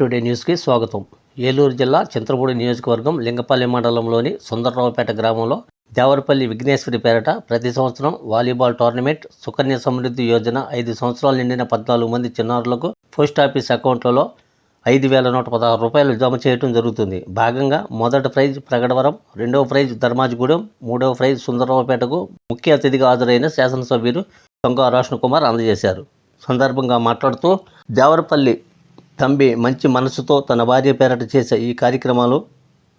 Today న్యూస్కి స్వాగతం. ఏలూరు జిల్లా చింతపూడి నియోజకవర్గం లింగపల్లి మండలంలోని సుందరరావుపేట గ్రామంలో దేవరపల్లి విఘ్నేశ్వరి పేరట ప్రతి సంవత్సరం వాలీబాల్ టోర్నమెంట్ సుకన్య సమృద్ధి యోజన ఐదు సంవత్సరాలు నిండిన పద్నాలుగు మంది చిన్నారులకు పోస్ట్ ఆఫీస్ అకౌంట్లలో ఐదు వేల నూట పదహారు రూపాయలు జమ చేయడం జరుగుతుంది. భాగంగా మొదటి ప్రైజ్ ప్రగడవరం రెండవ ప్రైజ్ ధర్మాజిగూడెం మూడవ ప్రైజ్ సుందరరావుపేటకు ముఖ్య అతిథిగా హాజరైన శాసనసభ్యులు తొంగ రోషన్ కుమార్ అందజేశారు. సందర్భంగా మాట్లాడుతూ దేవరపల్లి తంబి మంచి మనసుతో తన భార్య పేరట చేసే ఈ కార్యక్రమాలు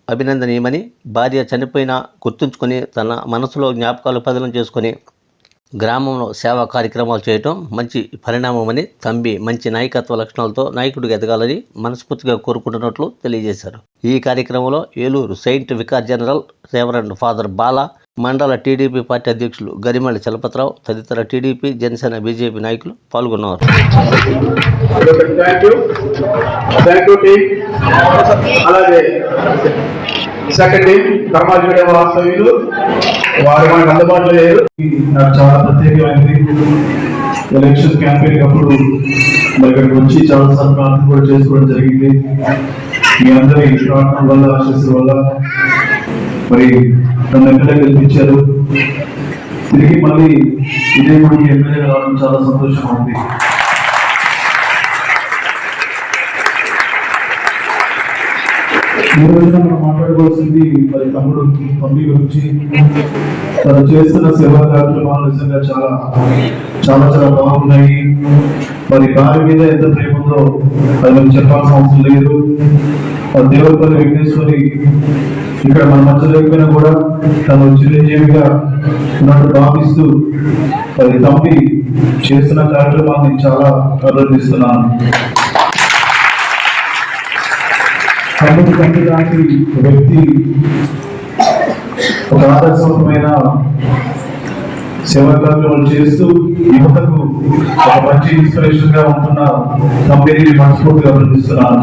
అభినందనీయమని భార్య చనిపోయినా గుర్తుంచుకొని తన మనసులో జ్ఞాపకాలు పదిలం చేసుకొని గ్రామంలో సేవా కార్యక్రమాలు చేయటం మంచి పరిణామమని తంబి మంచి నాయకత్వ లక్షణాలతో నాయకుడిగా ఎదగాలని మనస్ఫూర్తిగా కోరుకుంటున్నట్లు తెలియజేశారు. ఈ కార్యక్రమంలో Eluru saint vicar general reverend father Bala మండల టీడీపీ పార్టీ అధ్యక్షులు గరిమల్లి చలపతిరావు తదితర టీడీపీ జనసేన బీజేపీ నాయకులు పాల్గొన్నారు వారు మనకు అందుబాటులో లేరు. నాకు చాలా ప్రత్యేకమైనది. ఎలక్షన్ క్యాంపెయిన్ అప్పుడు మరి ఇక్కడికి వచ్చి చాలా సార్లు ప్రార్థన కూడా చేసుకోవడం జరిగింది. మీ అందరి ప్రార్థన వల్ల ఆశీస్సుల వల్ల మరి నన్ను ఎమ్మెల్యే గెలిపించారు. తిరిగి మళ్ళీ ఇదే మనకి ఎమ్మెల్యే రావడం చాలా సంతోషంగా ఉంది ఈ రోజున మనం మాట్లాడుకోవాల్సింది మరి తమ్ముడు తమ్మి గురించి. తను చేస్తున్న సేవా కార్యక్రమాలు నిజంగా చాలా చాలా చాలా బాగున్నాయి. మరి భార్య మీద ఎంత ప్రేమ ఉందో అది మనం చెప్పాల్సిన అవసరం లేదు. దేవుడి పని వెంకటేశ్వరి ఇక్కడ మన మధ్య లేకపోయినా కూడా తను చిరంజీవిగా ఉన్నట్టు భావిస్తూ అది తమ్మి చేస్తున్న కార్యక్రమాన్ని చాలా అభినందిస్తున్నాను. తమ్ముడు తండ్రి లాంటి వ్యక్తి ఒక ఆదర్శవంతమైన సేవా కార్యక్రమాలు చేస్తూ యువతకు ఒక మంచి ఇన్స్పిరేషన్గా ఉంటున్న కంపెనీని మనస్ఫూర్తిగా అభినందిస్తున్నాను.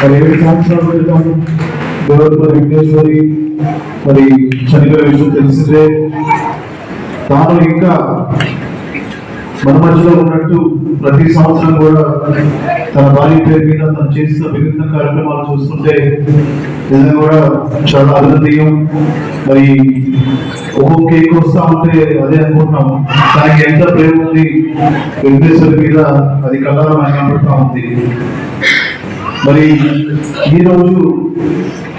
మరి ఏడు సంవత్సరాల క్రితం దేవరపల్లి విఘ్నేశ్వరి మరి చనిపోయే విషయం తెలిసిందే. తాను ఇంకా మన మధ్యలో ఉన్నట్టు ప్రతి సంవత్సరం కూడా తన భార్య పేరు మీద తను చేసిన విభిన్న కార్యక్రమాలు చూస్తుంటే నిజంగా కూడా చాలా అభినందనీయం. మరి ఒక్కొక్క కేక్ వస్తా ఉంటే అదే అనుకుంటున్నాం. దానికి ఎంత ప్రేమ ఉంది? వెంకటేశ్వరి మీద అది కళారం అని ఉంది. మరి ఈ రోజు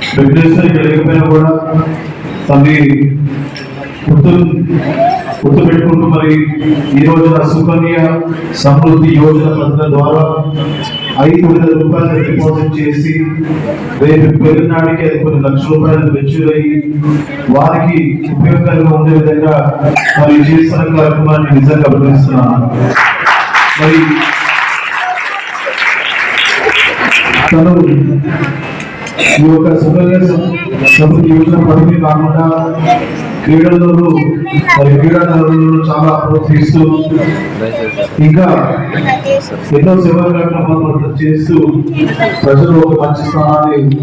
ఇక్కడ లేకపోయినా కూడా తల్లి గుర్తు గుర్తు పెట్టుకుంటూ మరి ఈ రోజున సుకన్య సమృద్ధి యోజన పథకం ద్వారా ఐదు వేల రూపాయలు డిపాజిట్ చేసి రేపు పెళ్ళినాడికి అది కొన్ని లక్షల రూపాయలు వెచ్చులయ్యి వారికి ఉపయోగకరంగా ఉండే విధంగా మరి చేస్తున్న కార్యక్రమాన్ని నిజంగా అభినందిస్తున్నాను. మరి తను ఈ యొక్క సుకన్య సమృద్ధి యోజన పథకం కాకుండా క్రీడలలో మరి క్రీడాకారులను చాలా ప్రోత్సహిస్తూ ఇంకా ఎన్నో సేవా కార్యక్రమాలు చేస్తూ ప్రజలు ఒక మంచి స్థానాన్ని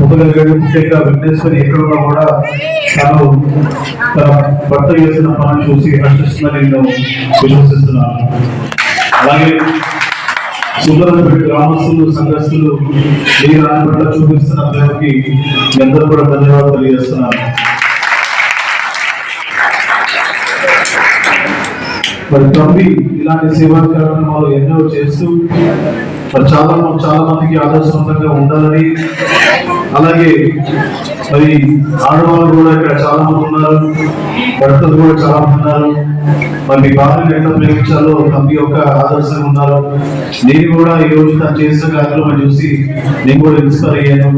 పొందగలిగాడు ముఖ్యంగా వెంకటేశ్వరి ఎక్కడున్నా కూడా తను తన భర్త చేసిన పనులు చూసి హర్షిస్తుందని నేను విశ్వసిస్తున్నాను అలాగే సుందరపేట గ్రామస్తులు సంఘస్థులు ఈ పట్ల చూపిస్తున్న ప్రేమకి అందరూ కూడా ధన్యవాదాలు తెలియజేస్తున్నాను. మరి తమ్మి ఇలాంటి సేవా కార్యక్రమాలు ఎన్నో చేస్తూ మరి చాలా చాలా మందికి ఆదర్శవంతంగా ఉండాలని అలాగే మరి ఆడవాళ్ళు కూడా ఇక్కడ చాలా మంది ఉన్నారు. భర్తలు కూడా చాలా మంది ఉన్నారు. మరి మీ భార్యను ఎట్లా ప్రేమించాలో తమ్మి యొక్క ఆదర్శంగా ఉన్నారు నేను కూడా ఈ రోజు తను చేసిన కార్యక్రమం చూసి నేను కూడా ఇన్స్పైర్ అయ్యాను.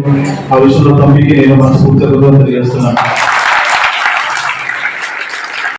ఆ విషయంలో తమ్మికి నేను మనస్ఫూర్తిగా తెలియజేస్తున్నాను.